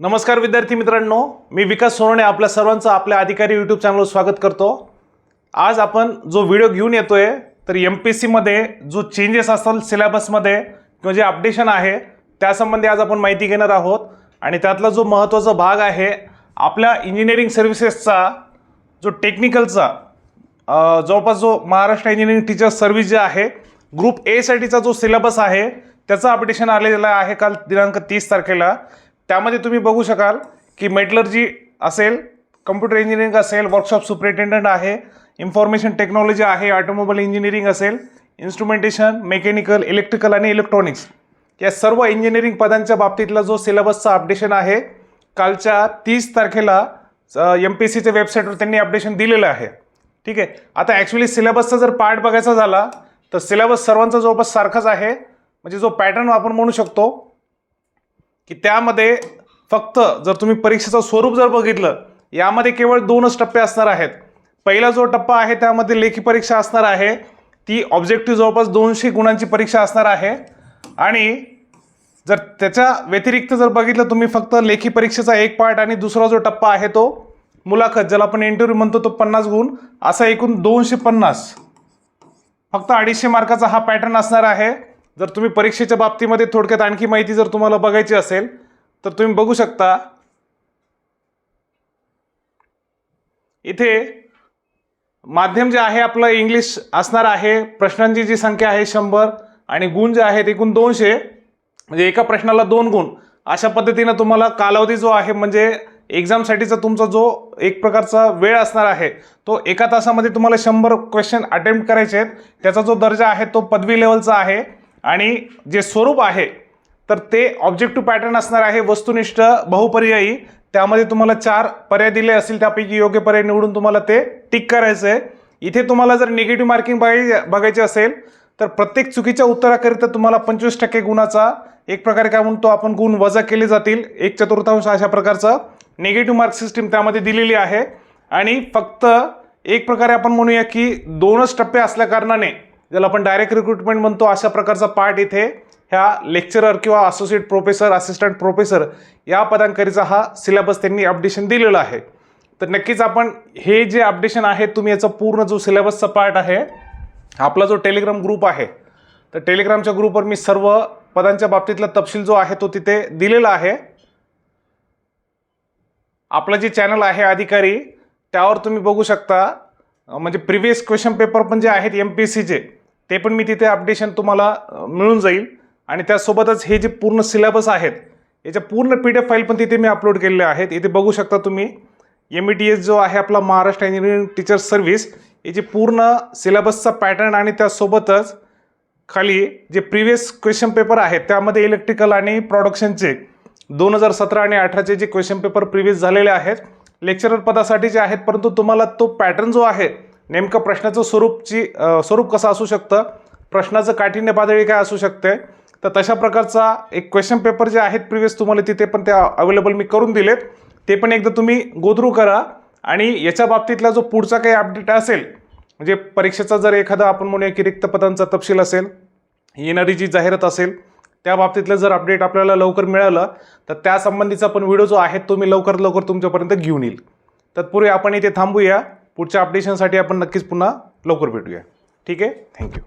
नमस्कार विद्यार्थी मित्रांनो मी विकास सोनवणे आपल्या सर्वांचं आपल्या अधिकारी यूट्यूब चॅनलवर स्वागत करतो. आज आपण जो व्हिडिओ घेऊन येतो आहे तर एम पी एस सीमध्ये जो चेंजेस असतात सिलेबसमध्ये किंवा जे अपडेशन आहे त्यासंबंधी आज आपण माहिती घेणार आहोत. आणि त्यातला जो महत्त्वाचा भाग आहे आपल्या इंजिनिअरिंग सर्व्हिसेसचा जो टेक्निकलचा जवळपास जो महाराष्ट्र इंजिनिअरिंग टीचर सर्व्हिस जे आहे ग्रुप एसाठीचा जो सिलेबस आहे त्याचं अपडेशन आलेलं आहे काल दिनांक तीस तारखेला. त्यामध्ये तुम्ही बघू शकाल की मेटलर्जी असेल कम्प्युटर इंजिनिअरिंग असेल वर्कशॉप सुपरिटेंडंट आहे इन्फॉर्मेशन टेक्नॉलॉजी आहे ऑटोमोबाईल इंजिनिअरिंग असेल इन्स्ट्रुमेंटेशन मेकॅनिकल इलेक्ट्रिकल आणि इलेक्ट्रॉनिक्स या सर्व इंजिनिअरिंग पदांच्या बाबतीतला जो सिलेबसचा अपडेशन आहे कालच्या तीस तारखेला एम पी सीच्या वेबसाईटवर त्यांनी अपडेशन दिलेलं आहे. ठीक आहे? आता ॲक्च्युली सिलेबसचा जर पार्ट बघायचा झाला तर सिलेबस सर्वांचा जवळपास सारखाच आहे. म्हणजे जो पॅटर्न आपण म्हणू शकतो की त्यामध्ये फक्त जर तुम्ही परीक्षेचं स्वरूप जर बघितलं यामध्ये केवळ दोनच टप्पे असणार आहेत. पहिला जो टप्पा आहे त्यामध्ये लेखी परीक्षा असणार आहे. ती ऑब्जेक्टिव्ह जवळपास दोनशे गुणांची परीक्षा असणार आहे. आणि जर त्याच्या व्यतिरिक्त जर बघितलं तुम्ही फक्त लेखी परीक्षेचा एक पार्ट आणि दुसरा जो टप्पा आहे तो मुलाखत ज्याला आपण इंटरव्ह्यू म्हणतो तो पन्नास गुण असा एकूण दोनशे पन्नास. फक्त अडीचशे मार्काचा हा पॅटर्न असणार आहे. जर तुम्ही परीक्षेच्या बाबतीमध्ये थोडक्यात आणखी माहिती जर तुम्हाला बघायची असेल तर तुम्ही बघू शकता. इथे माध्यम जे आहे आपलं इंग्लिश असणार आहे प्रश्नांची जी संख्या आहे शंभर आणि गुण जे आहेत एकूण दोनशे म्हणजे एका प्रश्नाला दोन गुण. अशा पद्धतीनं तुम्हाला कालावधी जो आहे म्हणजे एक्झामसाठीचा तुमचा जो एक प्रकारचा वेळ असणार आहे तो एका तासामध्ये तुम्हाला शंभर क्वेश्चन अटेम्प्ट करायचे आहेत. त्याचा जो दर्जा आहे तो पदवी लेवलचा आहे. आणि जे स्वरूप आहे तर ते ऑब्जेक्टिव्ह पॅटर्न असणार आहे वस्तुनिष्ठ बहुपर्यायी. त्यामध्ये तुम्हाला चार पर्याय दिले असतील त्यापैकी योग्य पर्याय निवडून तुम्हाला ते टिक करायचं आहे. इथे तुम्हाला जर निगेटिव्ह मार्किंग बघाय बघायचे असेल तर प्रत्येक चुकीच्या उत्तराकरिता तुम्हाला पंचवीस टक्के गुणाचा एक प्रकारे काय म्हणतो आपण गुण वजा केले जातील. एक चतुर्थांश अशा प्रकारचं निगेटिव्ह मार्क सिस्टीम त्यामध्ये दिलेली आहे. आणि फक्त एक प्रकारे आपण म्हणूया की दोनच टप्पे असल्या कारणाने ज्याला आपण डायरेक्ट रिक्रुटमेंट म्हणतो अशा प्रकारचा पार्ट इथे ह्या लेक्चरर किंवा असोसिएट प्रोफेसर असिस्टंट प्रोफेसर या पदांकरीचा हा सिलेबस त्यांनी अपडेशन दिलेला आहे. तर नक्कीच आपण हे जे अपडेशन आहे तुम्ही याचा पूर्ण जो सिलेबसचा पार्ट आहे आपला जो टेलिग्राम ग्रुप आहे तर टेलिग्रामच्या ग्रुपवर मी सर्व पदांच्या बाबतीतला तपशील जो आहे तो तिथे दिलेला आहे. आपलं जे चॅनल आहे अधिकारी त्यावर तुम्ही बघू शकता. म्हणजे प्रिव्हियस क्वेश्चन पेपर पण जे आहेत एम पी सीचे ते पण मी तिथे अपडेशन तुम्हाला मिळून जाईल. आणि त्यासोबतच हे जे पूर्ण सिलेबस आहेत याच्या पूर्ण पी डी एफ फाईल पण तिथे मी अपलोड केलेले आहेत. इथे बघू शकता तुम्ही एम ई टी एस जो आहे आपला महाराष्ट्र इंजिनिअरिंग टीचर सर्व्हिस याची पूर्ण सिलेबसचा पॅटर्न आणि त्यासोबतच खाली जे प्रिव्हियस क्वेश्चन पेपर आहेत त्यामध्ये इलेक्ट्रिकल आणि प्रॉडक्शनचे दोन हजार सतरा आणि अठराचे जे क्वेश्चन पेपर प्रिव्हियस झालेले आहेत लेक्चरर पदासाठी जे आहेत परंतु तुम्हाला तो पॅटर्न जो आहे नेमकं प्रश्नाचं स्वरूपची स्वरूप कसं असू शकतं? प्रश्नाचं काठिण्य पातळी काय असू शकते? तर तशा प्रकारचा एक क्वेश्चन पेपर जे आहेत प्रिव्हियस तुम्हाला तिथे पण ते अवेलेबल मी करून दिलेत. ते पण एकदा तुम्ही गोदरू करा आणि याच्या बाबतीतला जो पुढचा काही अपडेट असेल म्हणजे परीक्षेचा जर एखादा आपण म्हणूया की रिक्त पदांचा तपशील असेल येणारी जी जाहिरात असेल त्या बाबतीतलं जर अपडेट आपल्याला लवकर मिळालं तर त्यासंबंधीचा पण व्हिडिओ जो आहे तो मी लवकरात लवकर तुमच्यापर्यंत घेऊन येईल. तत्पूर्वी आपण इथे थांबूया. पुढच्या अपडेशनसाठी आपण नक्कीच पुन्हा लवकर भेटूया. ठीक आहे? थँक्यू